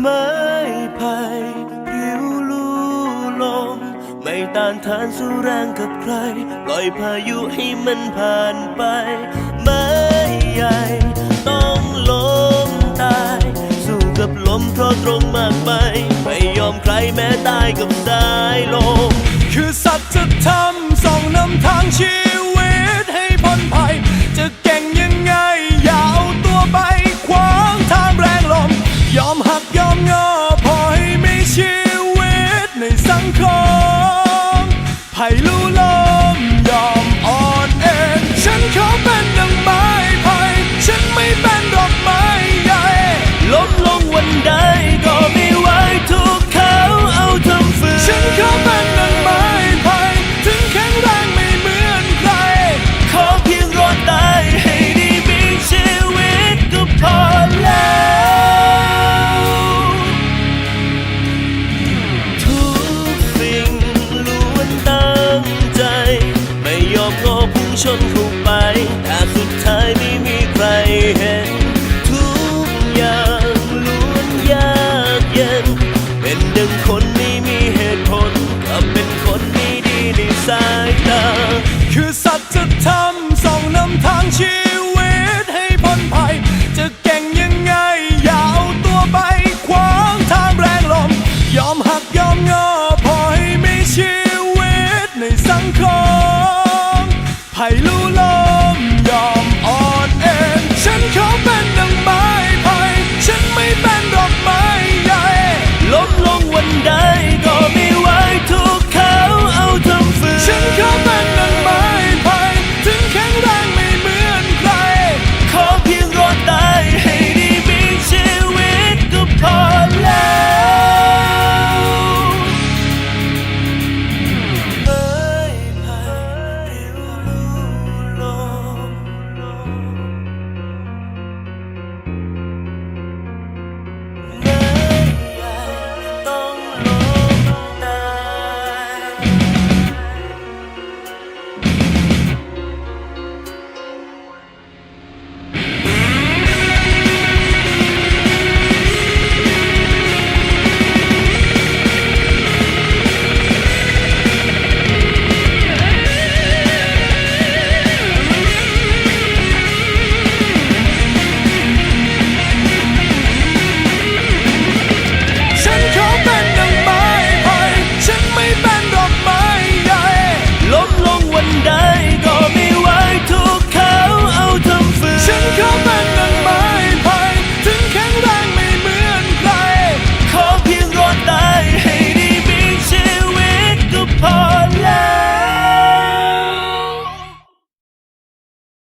ไม้ไผ่ริ้วลู่ลม ไม่ต้านทานสู้แรงกับใคร ปล่อยพายุให้มันผ่านไป ไม้ใหญ่ต้องล้มตาย สู้กับลมเพราะตรงมากไป ไม่ยอมใครแม้ตายกับตา Ay, luz. ชนเข้าไป แต่สุดท้ายไม่มีใครเห็น ทุกอย่างล้วนยากเย็น เป็นดังคนไม่มีเหตุผลกับเป็นคนไม่ดีในสายตาคือ